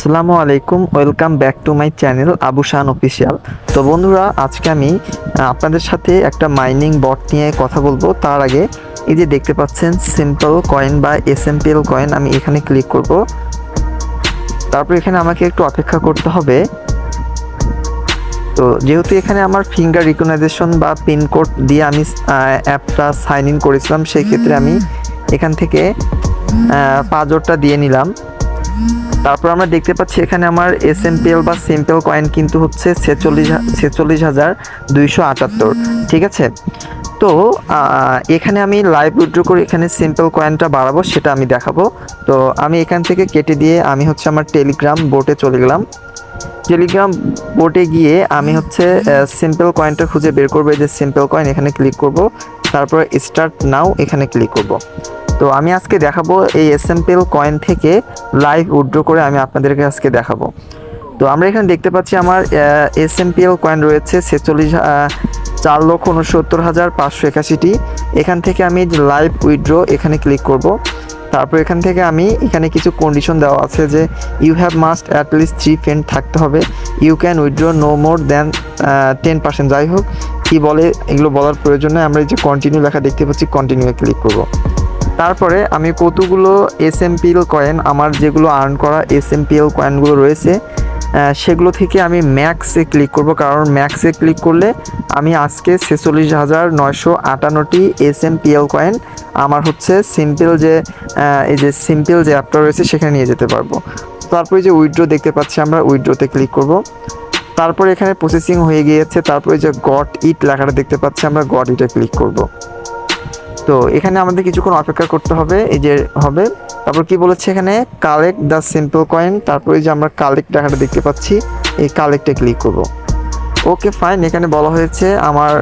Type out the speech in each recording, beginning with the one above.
আসসালামু আলাইকুম welcome back to my channel Abu Shan official. তো বন্ধুরা আজকে আমি আপনাদের সাথে একটা মাইনিং বট নিয়ে কথা বলব। তার আগে এই যে দেখতে পাচ্ছেন সিম্পল কয়েন বা এস এম কয়েন আমি এখানে ক্লিক করব। তারপর এখানে আমাকে একটু অপেক্ষা করতে হবে। তো যেহেতু এখানে আমার ফিঙ্গার রিকগনাইজেশন বা পিনকোড দিয়ে আমি অ্যাপটা সাইন ইন করেছিলাম সেই ক্ষেত্রে আমি এখান থেকে পাঁচটা দিয়ে নিলাম। তারপর আমরা দেখতে পাচ্ছি এখানে আমার এস এম বা সিম্পল কয়েন কিন্তু হচ্ছে ছেচল্লিশ ছেচল্লিশ হাজার দুইশো আটাত্তর, ঠিক আছে? তো এখানে আমি লাইভ উইড্রো করে এখানে সিম্পল কয়েনটা বাড়াবো, সেটা আমি দেখাবো। তো, আমি এখান থেকে কেটে দিয়ে আমি হচ্ছে আমার টেলিগ্রাম বোটে চলে গেলাম। টেলিগ্রাম বোটে গিয়ে আমি হচ্ছে সিম্পল কয়েনটা খুঁজে বের করব, এই যে সিম্পল কয়েন এখানে ক্লিক করব। তারপর স্টার্ট নাও এখানে ক্লিক করব। তো আমি আজকে দেখাবো এই এসএমপিএল কয়েন থেকে লাইভ উইড্রো করে আমি আপনাদেরকে আজকে দেখাবো। তো আমরা এখানে দেখতে পাচ্ছি আমার এসএমপিএল কয়েন রয়েছে ছেচল্লিশ চার লক্ষ উনসত্তর হাজার পাঁচশো একাশিটি। এখান থেকে আমি লাইভ উইড্রো এখানে ক্লিক করব। তারপর এখান থেকে আমি এখানে কিছু কন্ডিশন দেওয়া আছে যে you have must at least three friend থাকতে হবে। You can withdraw no more than ten percent যাই হোক, কী বলে এগুলো বলার প্রয়োজন নয় আমরা এই যে কন্টিনিউ লেখা দেখতে পাচ্ছি কন্টিনিউ ক্লিক করব। তারপরে আমি কতগুলো এস এম কয়েন আমার যেগুলো আর্ন করা এস এম কয়েনগুলো রয়েছে সেগুলো থেকে আমি ম্যাক্সে ক্লিক করব। কারণ ম্যাক্সে ক্লিক করলে আমি আজকে ছেচল্লিশ হাজার নয়শো আটান্নটি এস এম কয়েন আমার হচ্ছে সিম্পল যে এই যে সিম্পল যে অ্যাপটা রয়েছে সেখানে নিয়ে যেতে পারব। তারপরে যে উইড্রো দেখতে পাচ্ছি আমরা উইড্রোতে ক্লিক করব। তারপরে এখানে প্রসেসিং হয়ে গিয়েছে। তারপরে যে গট ইট লেখাটা দেখতে পাচ্ছি আমরা গট ইটে ক্লিক করব। তো এখানে আমাদের কিছুক্ষণ অপেক্ষা করতে হবে, এই যে হবে। তারপর কি বলেছে এখানে? কালেক্ট দ্য সিম্পল কয়েন তারপরে যে আমরা কালেক্ট টাকাটা দেখতে পাচ্ছি, এই কালেক্টে ক্লিক করব। ওকে ফাইন এখানে বলা হয়েছে আমার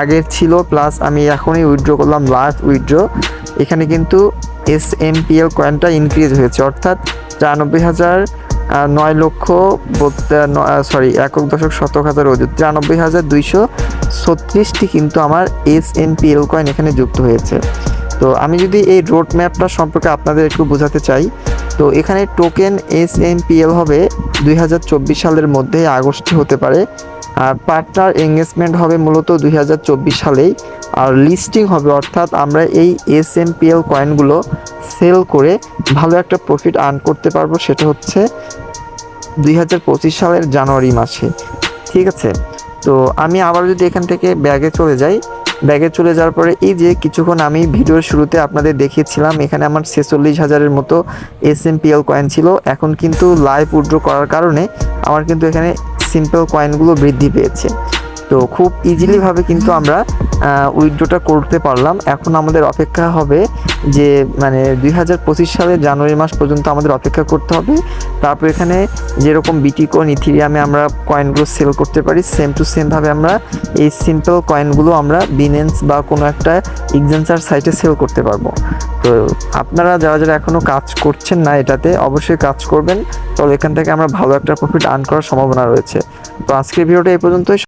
আগের ছিল প্লাস আমি এখনই উইথড্র করলাম লাস্ট উইথড্র এখানে কিন্তু এস এম পি এল কয়েনটা ইনক্রিজ হয়েছে, অর্থাৎ তিরানব্বই হাজার নয় লক্ষ সরি একক দশক শতক হাজার অযুত তিরানব্বই হাজার দুইশো ছত্রিশটি কিন্তু আমার S N P L coin এখানে যুক্ত হয়েছে। তো আমি যদি এই রোড ম্যাপটা সম্পর্কে আপনাদের একটু বোঝাতে চাই, তো এখানে token S M P L হবে দুই হাজার চব্বিশ সালের মধ্যে আগস্টে হতে পারে। আর পার্টনার এঙ্গেজমেন্ট হবে মূলত দুই হাজার চব্বিশ সালেই। আর লিস্টিং হবে অর্থাৎ আমরা এই এস এম পি এল কয়েনগুলো সেল করে ভালো একটা প্রফিট আর্ন করতে পারব সেটা হচ্ছে দুই হাজার পঁচিশ সালের জানুয়ারি মাসে, ঠিক আছে? তো আমি আবার যদি এখান থেকে ব্যাগে চলে যাই ব্যাগে চলে যাওয়ার পরে এই যে কিছুক্ষণ আমি ভিডিওর শুরুতে আপনাদের দেখিয়েছিলাম, এখানে আমার ছেচল্লিশ হাজারের মতো S M P L coin ছিল। এখন কিন্তু লাইভ উইড্রো করার কারণে আমার কিন্তু এখানে সিম্পল কয়েনগুলো বৃদ্ধি পেয়েছে। তো খুব ইজিলিভাবে কিন্তু আমরা উইথড্রোটা করতে পারলাম। এখন আমাদের অপেক্ষা হবে যে মানে দুই হাজার পঁচিশ সালের জানুয়ারি মাস পর্যন্ত আমাদের অপেক্ষা করতে হবে। তারপর এখানে যেরকম বিটিকোন ইথিরিয়ামে আমরা কয়েনগুলো সেল করতে পারি সেম টু সেমভাবে আমরা এই সিম্পল কয়েনগুলো আমরা বিনেন্স বা কোনো একটা এক্সেন্সার সাইটে সেল করতে পারব। তো আপনারা যারা যারা এখনও কাজ করছেন না এটাতে, অবশ্যই কাজ করবেন। তবে এখান থেকে আমরা ভালো একটা প্রফিট আর্ন করার সম্ভাবনা রয়েছে। তো আজকের ভিডিওটা এই পর্যন্তই।